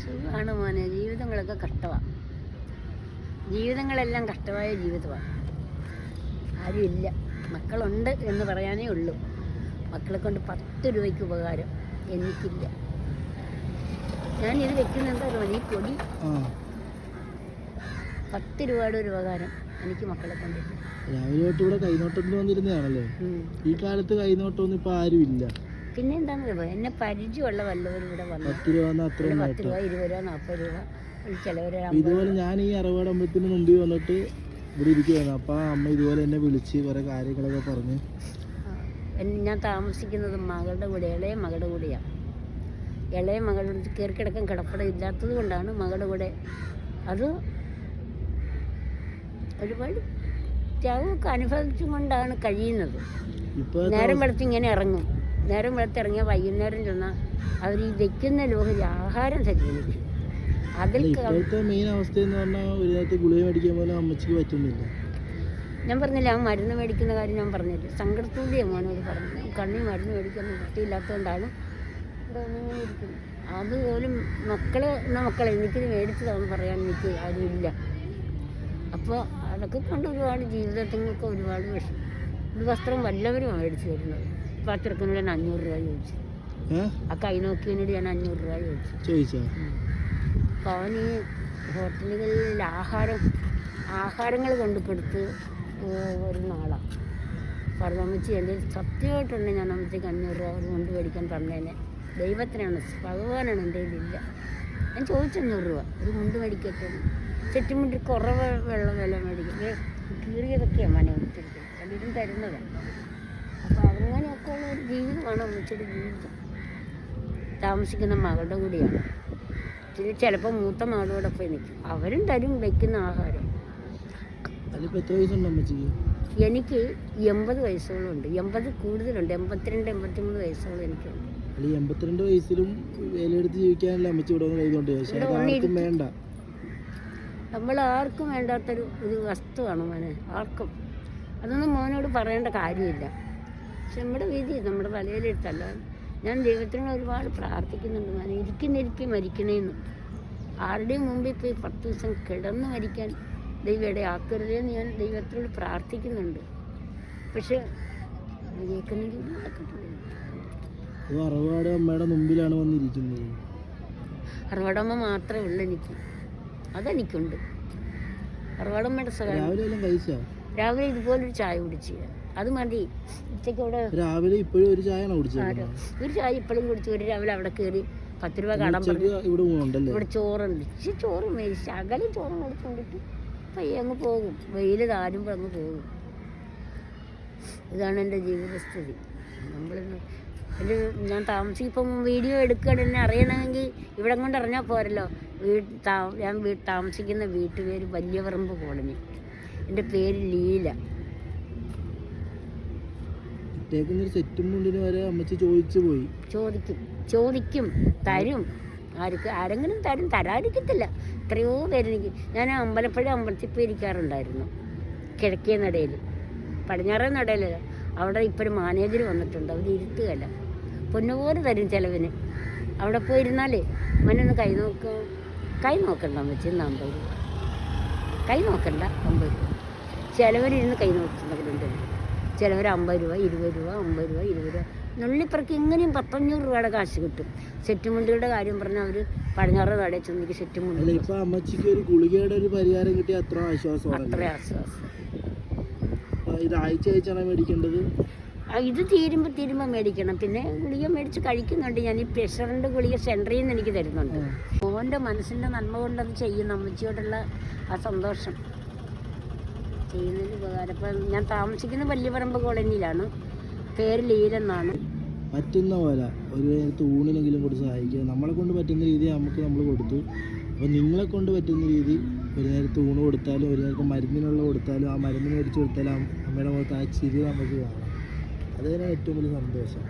സുഖമാണ് മോനെ. ജീവിതങ്ങളൊക്കെ കഷ്ടമാണ് ജീവിതങ്ങളെല്ലാം കഷ്ടമായ ജീവിതമാണ് ആരുമില്ല. മക്കളുണ്ട് എന്ന് പറയാനേ ഉള്ളൂ. മക്കളെ കൊണ്ട് പത്ത് രൂപയ്ക്ക് ഉപകാരം എനിക്കില്ല. ഞാനിത് വെക്കുന്ന എന്താ ഈ പൊടി. പത്ത് രൂപയുടെ ഒരു ഉപകാരം. എനിക്ക് മക്കളെ കൊണ്ടില്ല രാവിലെ തൊട്ട് ഇവിടെ കൈനോട്ടത്തിന് വന്നിരുന്നതാണല്ലോ? ഈ കാലത്ത് കൈനോട്ടമൊന്നും ഇപ്പൊ ആരും ഇല്ല പിന്നെ എന്താന്ന് പറയുക എന്നെ പരിചയമുള്ള വല്ലവരും ഇവിടെ വന്നു. പത്ത് രൂപ എന്ന് അത്ര പത്ത് രൂപ ഇരുപത് രൂപ നാൽപ്പത് രൂപ ചിലവർ ഇതുപോലെ ഞാൻ ഈ അറുപത് അമ്പത്തിന് മുമ്പിൽ വന്നിട്ട് ഇവിടെ ഇരിക്കുകയാണ്. അപ്പൊ ആ അമ്മ ഇതുപോലെ എന്നെ വിളിച്ച് കുറെ കാര്യങ്ങളൊക്കെ പറഞ്ഞ്. ഞാൻ താമസിക്കുന്നത് മകളുടെ കൂടെ ഇളയ മകളുടെ കൂടെയാണ് ഇളയ മകളുടെ കയറി കിടക്കാൻ കിടപ്പട ഇല്ലാത്തത് കൊണ്ടാണ് മകളുടെ കൂടെ. അത് ഒരുപാട് ത്യാഗമൊക്കെ അനുഭവിച്ചും കൊണ്ടാണ് കഴിയുന്നത്. നേരം വെളുത്ത് ഇങ്ങനെ ഇറങ്ങും. നേരം വെളുത്ത് ഇറങ്ങിയ വൈകുന്നേരം ചെന്നാൽ അവർ ഈ വെക്കുന്ന ലോഹം ആഹാരം സജ്ജീകരിച്ചു അതിൽ ക- ഇപ്പോഴത്തെ മെയിൻ അവസ്ഥ എന്ന് പറഞ്ഞാൽ ഒരു നേരത്തെ ഗുളിക മേടിക്കാൻ പോലും അമ്മച്ചിക്ക് പറ്റുന്നില്ല. ഞാൻ പറഞ്ഞില്ല ആ മരുന്ന് മേടിക്കുന്ന കാര്യം ഞാൻ പറഞ്ഞില്ല? സങ്കടത്തോടെയാണ് മോനോട് പറഞ്ഞു കണ്ണി മരുന്ന് മേടിക്കാൻ വൃത്തിയില്ലാത്തതുകൊണ്ടാണ് അതുപോലും മക്കളെ എന്ന മക്കളെ എനിക്കിത് മേടിച്ചതാണെന്ന് പറയാൻ എനിക്ക് ആരുമില്ല. അപ്പോൾ അതൊക്കെ കൊണ്ട് ഒരുപാട് ജീവിതത്തിനൊക്കെ ഒരുപാട് വിഷം ഒരു വസ്ത്രം വല്ലവരും മേടിച്ചു തരുന്നത്. ആ ചെറുക്കനോട് ഞാൻ അഞ്ഞൂറ് രൂപ ചോദിച്ചു. ആ കൈ നോക്കിയതിനോട് ഞാൻ അഞ്ഞൂറ് രൂപ ചോദിച്ചു. ചോദിച്ചാ? അപ്പോൾ അവൻ ഈ ഹോട്ടലുകളിൽ ആഹാരം ആഹാരങ്ങൾ കൊണ്ടുകൊടുത്ത് നാളാണ് പറഞ്ഞു പറഞ്ഞമ്മച്ചി എന്റെ സത്യമായിട്ടുണ്ട് ഞാൻ അമ്മത്തേക്ക് അഞ്ഞൂറ് രൂപ കൊണ്ട് മേടിക്കാൻ പറഞ്ഞേനെ. ദൈവത്തിനാണ് ഭഗവാനാണ് എന്റെ കയ്യിലില്ല. ഞാൻ ചോദിച്ചു അഞ്ഞൂറ് രൂപ. ഒരു മുണ്ട് മേടിക്കട്ടെ ചെറ്റുമുണ്ടിൽ കുറവ് വെള്ളം വില മേടിക്കും. കീറിയതൊക്കെയാണ് മന കൊടുത്തിരിക്കുന്നത് പലരും തരുന്നതാണ് അപ്പോൾ അങ്ങനെയൊക്കെ ഉള്ള ഒരു ജീവിതമാണ് അമ്മച്ചിയുടെ ജീവിതം. താമസിക്കുന്ന മകളുടെ കൂടിയാണ്. ഇച്ചിരി ചിലപ്പോൾ മൂത്ത മകളോടൊപ്പം നിൽക്കും. അവരും തരും വയ്ക്കുന്ന ആഹാരം. എനിക്ക് എൺപത് വയസ്സോളമുണ്ട് എൺപത് കൂടുതലുണ്ട്. എൺപത്തിരണ്ട് എൺപത്തിമൂന്ന് വയസ്സോളം എനിക്കുണ്ട്. എൺപത്തിരണ്ട് വയസ്സിലും വേലയെടുത്ത് ജീവിക്കാനല്ല അമ്മച്ചി ഇവിടെ ഇരിക്കും. വേണ്ട. നമ്മൾ ആർക്കും വേണ്ടാത്തൊരു ഒരു വസ്തുവാണ് മോനെ ആർക്കും. അതൊന്നും മോനോട് പറയേണ്ട കാര്യമില്ല. പക്ഷെ നമ്മുടെ വിധി നമ്മുടെ തലയിലെടുത്തല്ല. ഞാൻ ദൈവത്തിനോട് ഒരുപാട് പ്രാർത്ഥിക്കുന്നുണ്ട് മോനെ. ഇരിക്കുന്നിരിക്കും മരിക്കണേന്ന്. ആരുടെയും മുമ്പിൽ പോയി പത്ത് ദിവസം കിടന്ന് മരിക്കാൻ ദൈവയുടെ ആക്കരുതെന്ന് ഞാൻ ദൈവത്തിനോട് പ്രാർത്ഥിക്കുന്നുണ്ട്. പക്ഷെ അറവാട് അമ്മയുടെ മുമ്പിലാണ് വന്നിരിക്കുന്നത്. അറുപടമ്മ മാത്രമേ ഉള്ളൂ എനിക്ക്. അതെനിക്കുണ്ട്. അറുപടമ്മയുടെ സഹായം രാവിലെ ഇതുപോലൊരു ചായ കുടിച്ച്. അത് മതി. ഉച്ചയ്ക്ക് അവിടെ രാവിലെ ഇപ്പോഴും ഒരു ചായ ഒരു ചായ ഇപ്പോഴും കുടിച്ച് ഒരു രാവിലെ അവിടെ കയറി പത്ത് രൂപ കടം ഇവിടെ ചോറുണ്ട്. ഇച്ചിരി ചോറ് മേടിച്ച് അകലും ചോറ് മേടിച്ചുകൊണ്ടിട്ട് പയ്യെ അങ്ങ് പോകും. വെയിൽ താരുമ്പോൾ അങ്ങ് പോകും. ഇതാണ് എന്റെ ജീവിതസ്ഥിതി. നമ്മൾ എന്റെ ഞാൻ താമസിക്കും ഇപ്പം വീഡിയോ എടുക്കുകയാണ്. എന്നെ അറിയണമെങ്കിൽ ഇവിടെ കൊണ്ട് അറിഞ്ഞാൽ പോരല്ലോ. വീട്ട് താ ഞാൻ വീ താമസിക്കുന്ന വീട്ടുപേര് വലിയവറമ്പ് കോളനി. എന്റെ പേര് ലീല. സെറ്റും മുണ്ടിന് വരെ അമ്മച്ചി ചോദിച്ചു പോയി. ചോദിക്കും. ചോദിക്കും. തരും. ആർക്ക് ആരെങ്കിലും തരും. തരാതിരിക്കത്തില്ല. എത്രയോ പേരെനിക്ക് ഞാൻ അമ്പലപ്പുഴ അമ്പലത്തിൽ പോയി ഇരിക്കാറുണ്ടായിരുന്നു. കിഴക്കേ നടയിൽ പടിഞ്ഞാറേ നടയിലല്ല അവിടെ ഇപ്പോൾ ഒരു മാനേജർ വന്നിട്ടുണ്ട്. അവർ ഇരുത്തുകയല്ല. പൊന്നുപോലെ തരും ചിലവിന്. അവിടെ പോയിരുന്നാലേ മനൊന്ന് കൈ നോക്കുക കൈ നോക്കണ്ട അമ്മച്ചി ഇന്ന് അമ്പത് രൂപ? കൈ നോക്കണ്ട അമ്പത് രൂപ. ചിലവരിരുന്ന് കൈ നോക്കുന്നവരുണ്ട് ചിലവർ അമ്പത് രൂപ ഇരുപത് രൂപ അമ്പത് രൂപ ഇരുപത് രൂപ. നുള്ളിപ്പറക്ക് ഇങ്ങനെയും പത്തഞ്ഞൂറ് രൂപയുടെ കാശ് കിട്ടും. സെറ്റുമുണ്ടിയുടെ കാര്യം പറഞ്ഞാൽ അവർ പടിഞ്ഞാറ് കടയിൽ ചെന്നിക്ക് സെറ്റുമുണ്ടി സെറ്റുമുണ്ട് ഇപ്പൊ അമ്മച്ചിക്ക് ഒരു ഗുളികയുടെ ഒരു പരിഹാരം കിട്ടിയ അത്ര ആശ്വാസം അത്ര ആശ്വാസം. ഇത് ആഴ്ച ആഴ്ചയാണ് മേടിക്കേണ്ടത്? ഇത് തീരുമ്പോൾ തീരുമ്പോൾ മേടിക്കണം. പിന്നെ ഗുളിക മേടിച്ച് കഴിക്കുന്നുണ്ട്. ഞാൻ ഈ പ്രഷറിന്റെ ഗുളിക സെന്ററിൽ നിന്ന് എനിക്ക് തരുന്നുണ്ട്. മോന്റെ മനസ്സിന്റെ നന്മ കൊണ്ടത് ചെയ്യുന്നു. അമ്മച്ചിയോടുള്ള ആ സന്തോഷം. ചെയ്യുന്നതിന് ഉപകാരം. ഇപ്പം ഞാൻ താമസിക്കുന്ന വല്യപറമ്പ് കോളനിയിലാണ്. പേര് ലീലെന്നാണ് പറ്റുന്ന പോലെ ഒരു നേരത്തെ ഊണിനെങ്കിലും കൊടുത്ത് സഹായിക്കുക. നമ്മളെ കൊണ്ട് പറ്റുന്ന രീതി നമുക്ക് നമ്മൾ കൊടുത്തു. അപ്പോൾ നിങ്ങളെ കൊണ്ട് പറ്റുന്ന രീതി ഒരു നേരത്തെ ഊണ് കൊടുത്താലും ഒരു നേരത്തെ മരുന്നിനുള്ള കൊടുത്താലും ആ മരുന്ന് മേടിച്ച് കൊടുത്താലും അമ്മയുടെ മുഖത്ത് ആ ചിരി നമുക്ക് കാണാം. അത് തന്നെ ഏറ്റവും വലിയ സന്തോഷം.